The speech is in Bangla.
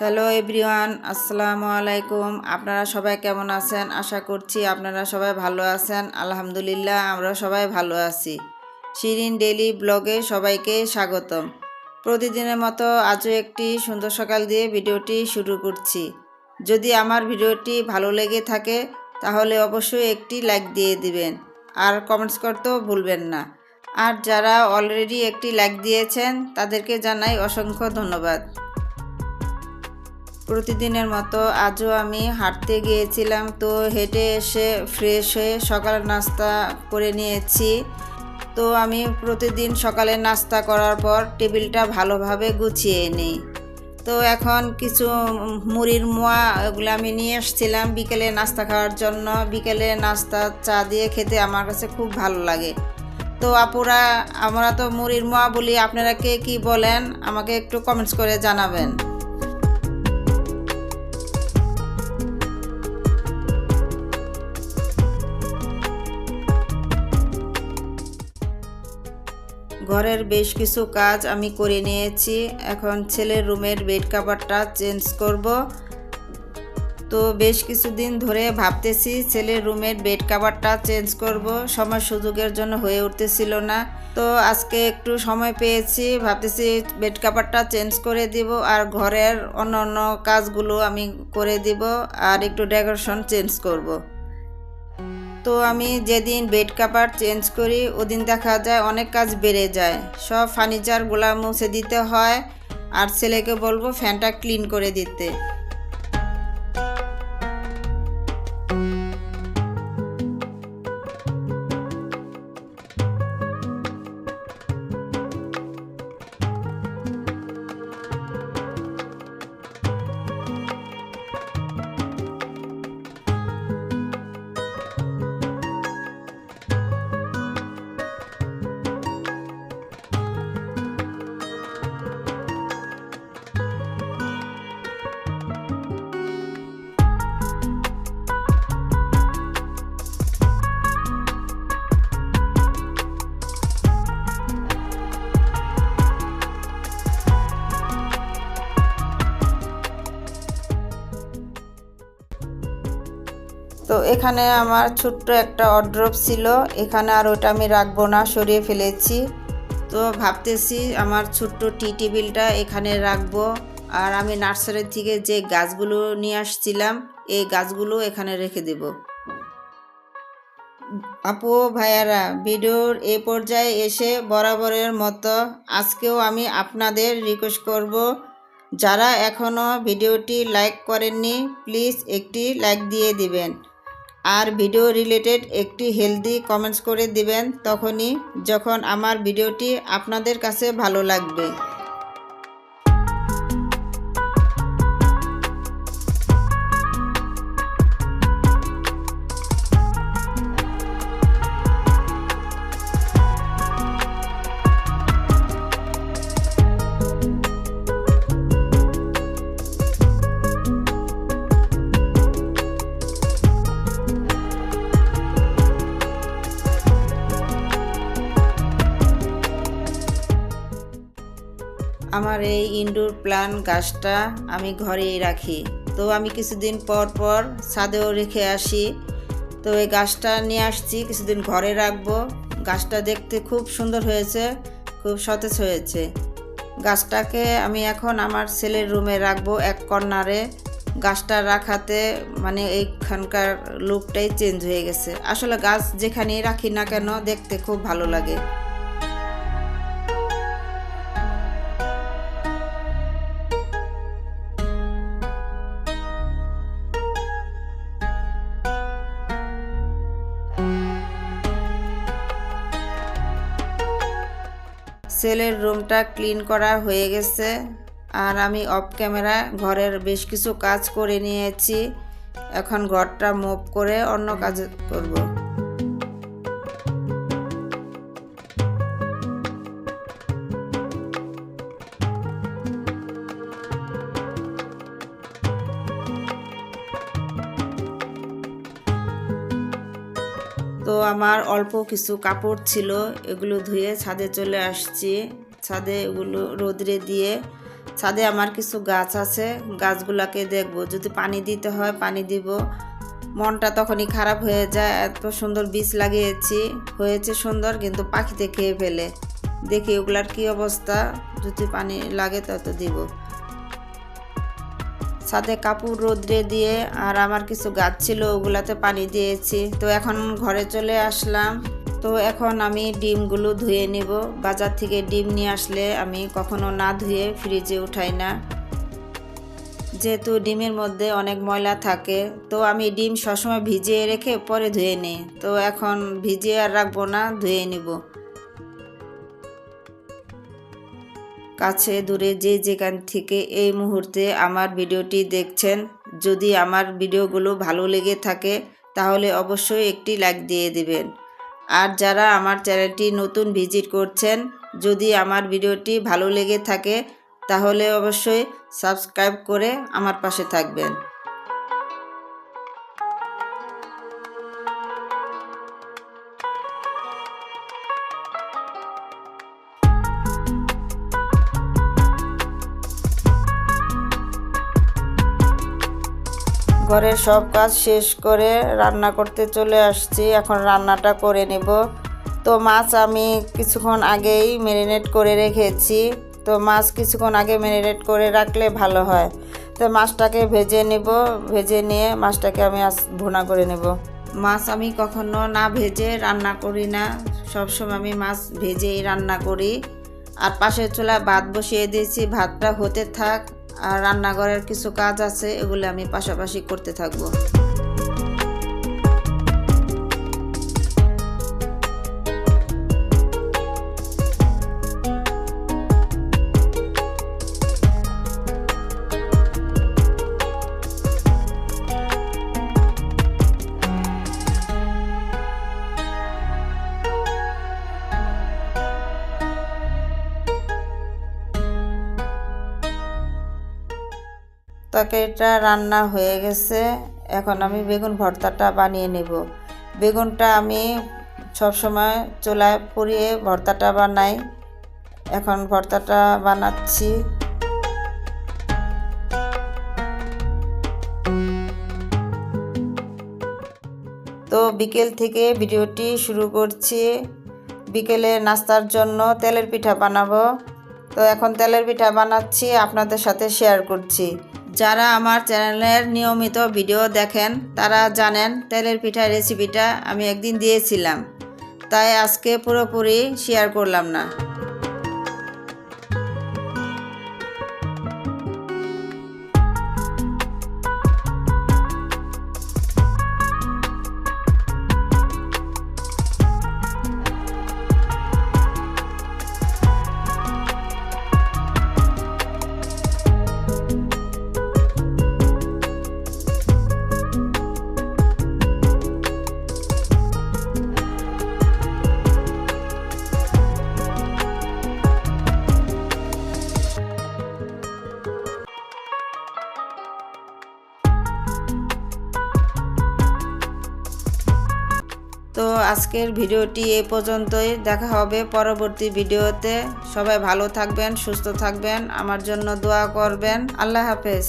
হ্যালো এভরিওয়ান আসসালামু আলাইকুম। আপনারা সবাই কেমন আছেন? আশা করছি আপনারা সবাই ভালো আছেন। আলহামদুলিল্লাহ আমরা সবাই ভালো আছি। শিরিন ডেলি ব্লগে সবাইকে স্বাগতম। প্রতিদিনের মতো আজও একটি সুন্দর সকাল দিয়ে ভিডিওটি শুরু করছি। যদি আমার ভিডিওটি ভালো লেগে থাকে, তাহলে অবশ্যই একটি লাইক দিয়ে দিবেন। আর কমেন্টস করতেও ভুলবেন না। আর যারা অলরেডি একটি লাইক দিয়েছেন, তাদেরকে জানাই অসংখ্য ধন্যবাদ। প্রতিদিনের মতো আজও আমি হাঁটতে গিয়েছিলাম, তো হেঁটে এসে ফ্রেশ হয়ে সকাল নাস্তা করে নিয়েছি। তো আমি প্রতিদিন সকালে নাস্তা করার পর টেবিলটা ভালোভাবে গুছিয়ে নিই। তো এখন কিছু মুড়ির মোয়া ওগুলো আমি নিয়ে এসেছিলাম বিকেলে নাস্তা খাওয়ার জন্য। বিকেলে নাস্তা চা দিয়ে খেতে আমার কাছে খুব ভালো লাগে। তো আপুরা, আমরা তো মুড়ির মোয়া বলি, আপনারা কে কী বলেন? আমাকে একটু কমেন্টস করে জানাবেন। ঘরের বেশ কিছু কাজ আমি করে নিয়েছি। এখন ছেলের রুমের বেড কাভারটা চেঞ্জ করব। তো বেশ কিছুদিন ধরে ভাবতেছি ছেলের রুমের বেড কাভারটা চেঞ্জ করব। সময় সুযোগের জন্য হয়ে উঠতেছিল না। তো আজকে একটু সময় পেয়েছি, ভাবতেছি বেড কাভারটা চেঞ্জ করে দিব আর ঘরের অন্য অন্য কাজগুলো আমি করে দিব আর একটু ডেকোরেশন চেঞ্জ করব। তো আমি যেদিন বেড কাভার চেঞ্জ করি, ওদিন দেখা যায় অনেক কাজ বেড়ে যায়। সব ফার্নিচারগুলা মুছে দিতে হয়, আর ছেলেকে বলব ফ্যানটা ক্লিন করে দিতে। তো এখানে আমার ছোট্ট একটা অড্রপ ছিল। এখানে আর ওটা আমি রাখব না, সরিয়ে ফেলেছি। তো ভাবতেছি আমার ছোট্ট টি টেবিলটা এখানে রাখব। আর আমি নার্সারির থেকে যে গাছগুলো নিয়ে আসছিলাম, এই গাছগুলো এখানে রেখে দেব। আপু, ভাইয়ারা, ভিডিওর এ পর্যায়ে এসে বরাবরের মতো আজকেও আমি আপনাদের রিকোয়েস্ট করব, যারা এখনও ভিডিওটি লাইক করেননি প্লিজ একটি লাইক দিয়ে দিবেন। আর ভিডিও রিলেটেড একটি হেলদি কমেন্টস করে দিবেন তখনই যখন আমার ভিডিওটি আপনাদের কাছে ভালো লাগবে। আমার এই ইনডোর প্লান গাছটা আমি ঘরেই রাখি। তো আমি কিছুদিন পর পর ছাদেও রেখে আসি। তো এই গাছটা নিয়ে আসছি, কিছুদিন ঘরে রাখব। গাছটা দেখতে খুব সুন্দর হয়েছে, খুব সতেজ হয়েছে। গাছটাকে আমি এখন আমার ছেলের রুমে রাখব এক কর্নারে। গাছটা রাখাতে মানে এইখানকার লুকটাই চেঞ্জ হয়ে গেছে। আসলে গাছ যেখানেই রাখি না কেন দেখতে খুব ভালো লাগে। সেলের রুমটা ক্লিন করা হয়ে গেছে। আর আমি অফ ক্যামেরা ঘরের বেশ কিছু কাজ করে নিয়েছি। এখন ঘরটা মুভ করে অন্য কাজ করব। আমার অল্প কিছু কাপড় ছিল, এগুলো ধুয়ে ছাদে চলে আসছি। ছাদে এগুলো রোদরে দিয়ে ছাদে আমার কিছু গাছ আছে, গাছগুলাকে দেখব। যদি পানি দিতে হয় পানি দিব। মনটা তখনই খারাপ হয়ে যায়, এত সুন্দর বীজ লাগিয়েছি। হয়েছে সুন্দর, কিন্তু পাখিতে খেয়ে ফেলে। দেখি ওগুলার কি অবস্থা। যদি পানি লাগে তত দিব। সাথে কাপড় রোদ্রে দিয়ে আর আমার কিছু গাছ ছিল, ওগুলাতে পানি দিয়েছি। তো এখন ঘরে চলে আসলাম। তো এখন আমি ডিমগুলো ধুয়ে নিব। বাজার থেকে ডিম নিয়ে আসলে আমি কখনো না ধুয়ে ফ্রিজে উঠাই না। যেহেতু ডিমের মধ্যে অনেক ময়লা থাকে, তো আমি ডিম সবসময় ভিজিয়ে রেখে পরে ধুয়ে নিই। তো এখন ভিজিয়ে আর রাখব না, ধুয়ে নিব। কাছে দূরে যে যেখান থেকে এই মুহূর্তে আমার ভিডিওটি দেখছেন, যদি আমার ভিডিওগুলো ভালো লেগে থাকে, তাহলে অবশ্যই একটি লাইক দিয়ে দিবেন। আর যারা আমার চ্যানেলটি নতুন ভিজিট করছেন, যদি আমার ভিডিওটি ভালো লেগে থাকে, তাহলে অবশ্যই সাবস্ক্রাইব করে আমার পাশে থাকবেন। ঘরের সব কাজ শেষ করে রান্না করতে চলে আসছি। এখন রান্নাটা করে নেব। তো মাছ আমি কিছুক্ষণ আগেই ম্যারিনেট করে রেখেছি। তো মাছ কিছুক্ষণ আগে ম্যারিনেট করে রাখলে ভালো হয়। তো মাছটাকে ভেজে নেব। ভেজে নিয়ে মাছটাকে আমি ভুনা করে নেব। মাছ আমি কখনো না ভেজে রান্না করি না। সবসময় আমি মাছ ভেজেই রান্না করি। আর পাশের চুলায় ভাত বসিয়ে দিয়েছি। ভাতটা হতে থাক। আর রান্নাঘরের কিছু কাজ আছে এগুলো আমি পাশাপাশি করতে থাকব। তরকারিটা রান্না হয়ে গেছে। এখন আমি বেগুন ভর্তাটা বানিয়ে নেব। বেগুনটা আমি সবসময় চুলায় পুড়িয়ে ভর্তাটা বানাই। এখন ভর্তাটা বানাচ্ছি। তো বিকেল থেকে ভিডিওটি শুরু করছি। বিকেলে নাস্তার জন্য তেলের পিঠা বানাবো। তো এখন তেলের পিঠা বানাচ্ছি, আপনাদের সাথে শেয়ার করছি। যারা আমার চ্যানেলের নিয়মিত ভিডিও দেখেন, তারা জানেন তেলের পিঠা রেসিপিটা আমি একদিন দিয়েছিলাম। তাই আজকে পুরোপুরি শেয়ার করলাম না। তো আজকের ভিডিওটি এ পর্যন্তই। দেখা হবে পরবর্তী ভিডিওতে। সবাই ভালো থাকবেন, সুস্থ থাকবেন, আমার জন্য দোয়া করবেন। আল্লাহ হাফেজ।